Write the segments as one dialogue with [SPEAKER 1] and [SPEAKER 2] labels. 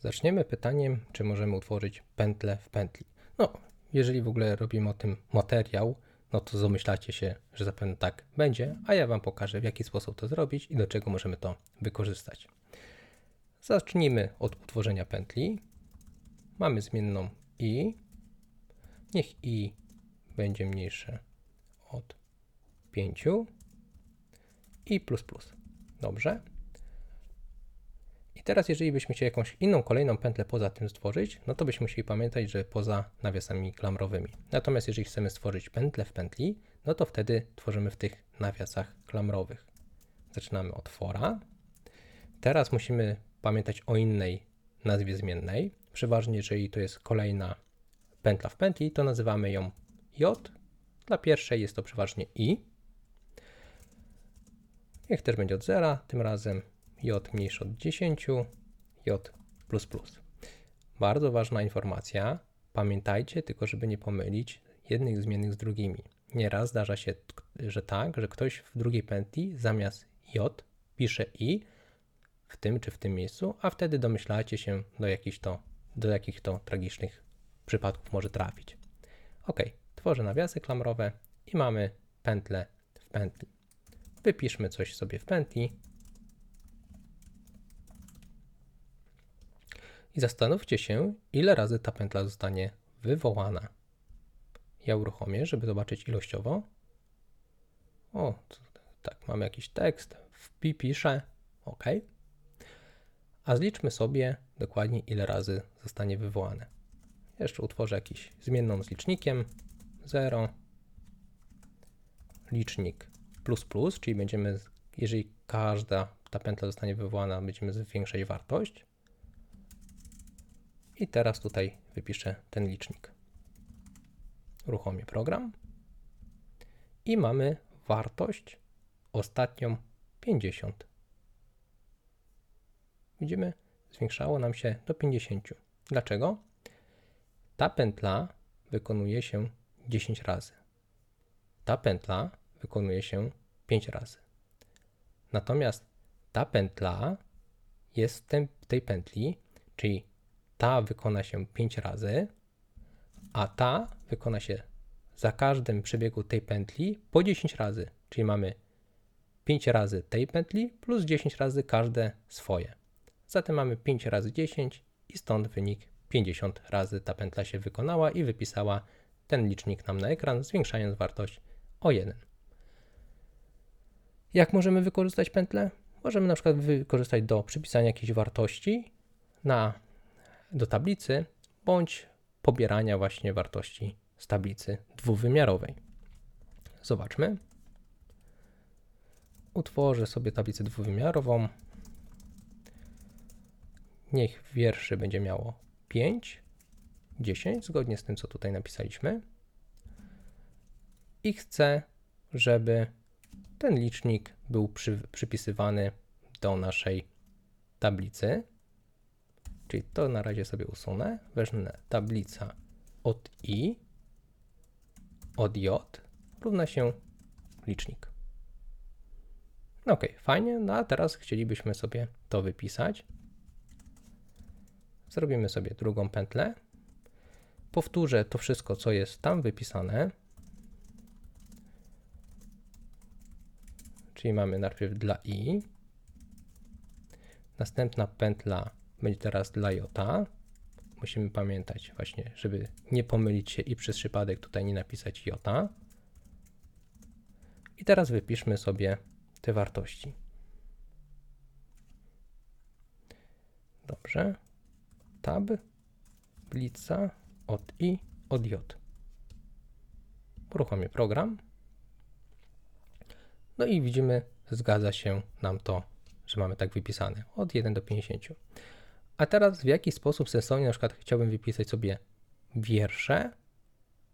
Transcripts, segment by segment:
[SPEAKER 1] Zaczniemy pytaniem, czy możemy utworzyć pętlę w pętli. No, jeżeli w ogóle robimy o tym materiał, no to domyślacie się, że zapewne tak będzie, a ja Wam pokażę, w jaki sposób to zrobić i do czego możemy to wykorzystać. Zacznijmy od utworzenia pętli. Mamy zmienną i. Niech i będzie mniejsze od 5 i plus plus. Dobrze. I teraz, jeżeli byśmy chcieli jakąś inną kolejną pętlę poza tym stworzyć, no to byśmy musieli pamiętać, że poza nawiasami klamrowymi. Natomiast jeżeli chcemy stworzyć pętlę w pętli, no to wtedy tworzymy w tych nawiasach klamrowych. Zaczynamy od fora. Teraz musimy pamiętać o innej nazwie zmiennej. Przeważnie, jeżeli to jest kolejna pętla w pętli, to nazywamy ją J. Dla pierwszej jest to przeważnie I. Niech też będzie od zera, tym razem J mniejsze od 10, J++. Bardzo ważna informacja. Pamiętajcie tylko, żeby nie pomylić jednych zmiennych z drugimi. Nieraz zdarza się, że tak, że ktoś w drugiej pętli zamiast J pisze I w tym czy w tym miejscu, a wtedy domyślacie się, do, jakich to, do jakich to tragicznych przypadków może trafić. Ok, tworzę nawiasy klamrowe i mamy pętlę w pętli. Wypiszmy coś sobie w pętli. I zastanówcie się, ile razy ta pętla zostanie wywołana. Ja uruchomię, żeby zobaczyć ilościowo. O, tak, mamy jakiś tekst. Wpi piszę. OK. A zliczmy sobie dokładnie, ile razy zostanie wywołane. Jeszcze utworzę jakiś zmienną z licznikiem. 0. Licznik plus plus, czyli będziemy, jeżeli każda ta pętla zostanie wywołana, będziemy zwiększać wartość. I teraz tutaj wypiszę ten licznik. Uruchomię program i mamy wartość ostatnią 50. Widzimy, zwiększało nam się do 50. Dlaczego? Ta pętla wykonuje się 10 razy. Ta pętla wykonuje się 5 razy. Natomiast ta pętla jest w tej pętli, czyli ta wykona się 5 razy, a ta wykona się za każdym przebiegu tej pętli po 10 razy, czyli mamy 5 razy tej pętli plus 10 razy każde swoje. Zatem mamy 5 razy 10 i stąd wynik 50 razy ta pętla się wykonała i wypisała ten licznik nam na ekran, zwiększając wartość o 1. Jak możemy wykorzystać pętlę? Możemy na przykład wykorzystać do przypisania jakiejś wartości na, do tablicy, bądź pobierania właśnie wartości z tablicy dwuwymiarowej. Zobaczmy. Utworzę sobie tablicę dwuwymiarową. Niech wierszy będzie miało 5, 10, zgodnie z tym, co tutaj napisaliśmy. I chcę, żeby ten licznik był przy, przypisywany do naszej tablicy. Czyli to na razie sobie usunę. Wezmę tablica od i od j równa się licznik. Ok, fajnie. No a teraz chcielibyśmy sobie to wypisać. Zrobimy sobie drugą pętlę. Powtórzę to wszystko, co jest tam wypisane. Czyli mamy najpierw dla i. Następna pętla będzie teraz dla j. Musimy pamiętać właśnie, żeby nie pomylić się i przez przypadek tutaj nie napisać j. I teraz wypiszmy sobie te wartości. Dobrze. Tab, blica, od i, od j. Uruchomię program. No i widzimy, zgadza się nam to, że mamy tak wypisane od 1 do 50. A teraz w jaki sposób sensownie na przykład chciałbym wypisać sobie wiersze,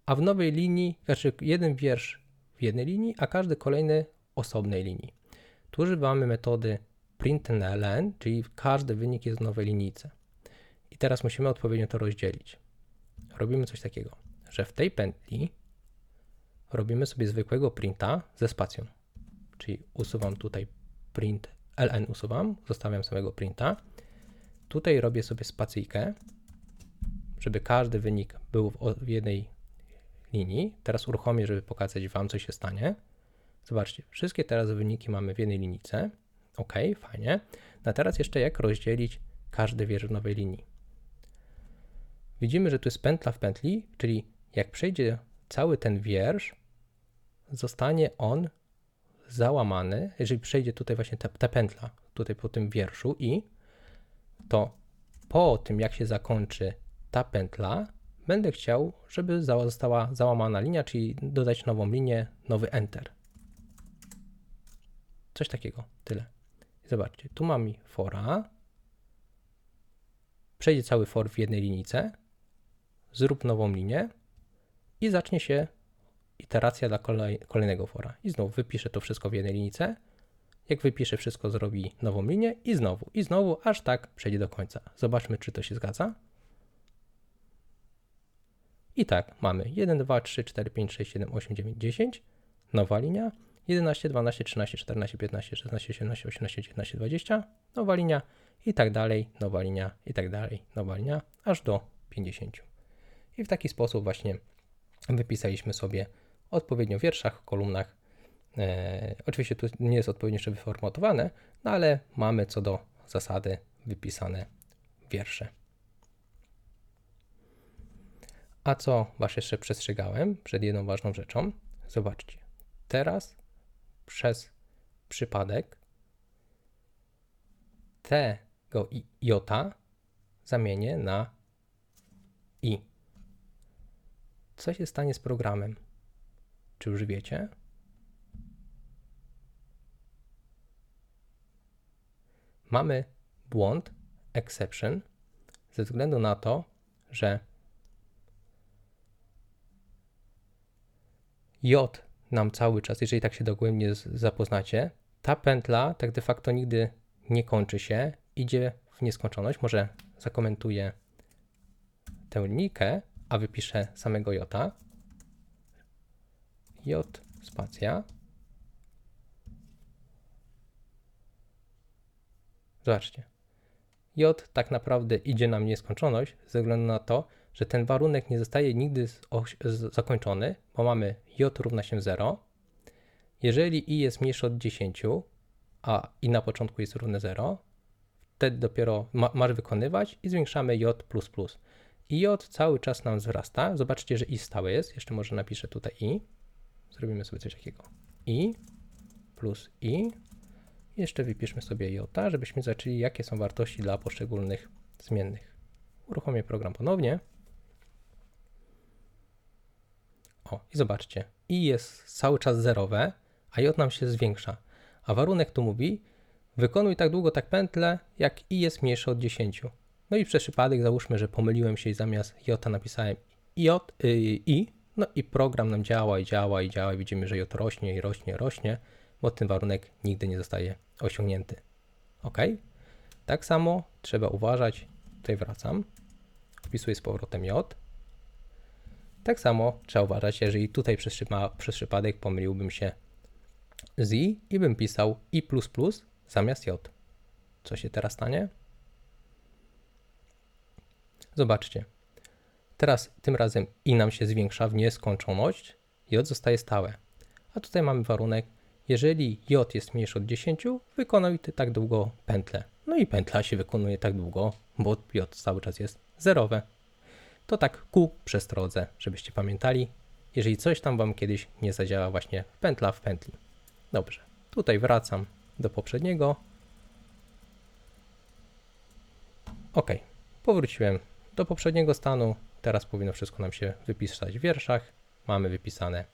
[SPEAKER 1] a w nowej linii, znaczy jeden wiersz w jednej linii, a każdy kolejny osobnej linii. Tu używamy metody println, czyli każdy wynik jest w nowej linijce. I teraz musimy odpowiednio to rozdzielić. Robimy coś takiego, że w tej pętli robimy sobie zwykłego printa ze spacją. Czyli usuwam tutaj print, ln usuwam, zostawiam samego printa. Tutaj robię sobie spacyjkę, żeby każdy wynik był w, jednej linii. Teraz uruchomię, żeby pokazać Wam, co się stanie. Zobaczcie, wszystkie teraz wyniki mamy w jednej linijce. Ok, fajnie. No a teraz jeszcze jak rozdzielić każdy wiersz w nowej linii. Widzimy, że tu jest pętla w pętli, czyli jak przejdzie cały ten wiersz, zostanie on załamany, jeżeli przejdzie tutaj właśnie ta, ta pętla, tutaj po tym wierszu i to po tym, jak się zakończy ta pętla, będę chciał, żeby została załamana linia, czyli dodać nową linię, nowy enter. Coś takiego, tyle. Zobaczcie, tu mam fora, przejdzie cały for w jednej linijce, zrób nową linię i zacznie się iteracja dla kolej, kolejnego fora. I znowu wypiszę to wszystko w jednej linijce. Jak wypiszę wszystko, zrobi nową linię i znowu, i znowu, aż tak przejdzie do końca. Zobaczmy, czy to się zgadza. I tak, mamy 1, 2, 3, 4, 5, 6, 7, 8, 9, 10. Nowa linia. 11, 12, 13, 14, 15, 16, 17, 18, 19, 20. Nowa linia i tak dalej, nowa linia i tak dalej, nowa linia, aż do 50. I w taki sposób właśnie wypisaliśmy sobie odpowiednio w wierszach, kolumnach. E, oczywiście tu nie jest odpowiednio jeszcze wyformatowane, no ale mamy co do zasady wypisane wiersze. A co Was jeszcze przestrzegałem przed jedną ważną rzeczą? Zobaczcie. Teraz przez przypadek tego jota zamienię na i. Co się stanie z programem? Czy już wiecie? Mamy błąd, exception, ze względu na to, że J nam cały czas, jeżeli tak się dogłębnie zapoznacie, ta pętla tak de facto nigdy nie kończy się, idzie w nieskończoność. Może zakomentuję tę linijkę, a wypiszę samego J. J spacja. Zobaczcie. J tak naprawdę idzie nam w nieskończoność ze względu na to, że ten warunek nie zostaje nigdy zakończony, bo mamy j równa się 0. Jeżeli i jest mniejsze od 10, a i na początku jest równe 0, wtedy dopiero ma, masz wykonywać i zwiększamy j++. I j cały czas nam wzrasta. Zobaczcie, że i stałe jest. Jeszcze może napiszę tutaj i. Zrobimy sobie coś takiego. i plus i. Jeszcze wypiszmy sobie j, żebyśmy zobaczyli, jakie są wartości dla poszczególnych zmiennych. Uruchomię program ponownie. O, i zobaczcie, i jest cały czas zerowe, a j nam się zwiększa. A warunek tu mówi, wykonuj tak długo tak pętlę, jak i jest mniejsze od 10. No i przez przypadek załóżmy, że pomyliłem się i zamiast j napisałem j, y, i, no i program nam działa i działa i działa widzimy, że j rośnie i rośnie, rośnie, bo ten warunek nigdy nie zostaje osiągnięty. Ok? Tak samo trzeba uważać, tutaj wracam, wpisuję z powrotem j. Tak samo trzeba uważać, jeżeli tutaj przez, przez przypadek pomyliłbym się z i i bym pisał i zamiast j. Co się teraz stanie? Zobaczcie. Teraz tym razem i nam się zwiększa w nieskończoność, j zostaje stałe. A tutaj mamy warunek, jeżeli j jest mniejszy od 10, wykonuj ty tak długo pętlę. No i pętla się wykonuje tak długo, bo j cały czas jest zerowe. To tak ku przestrodze, żebyście pamiętali, jeżeli coś tam wam kiedyś nie zadziała właśnie pętla w pętli. Dobrze, tutaj wracam do poprzedniego. Ok, powróciłem do poprzedniego stanu. Teraz powinno wszystko nam się wypisać w wierszach. Mamy wypisane.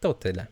[SPEAKER 1] To tyle.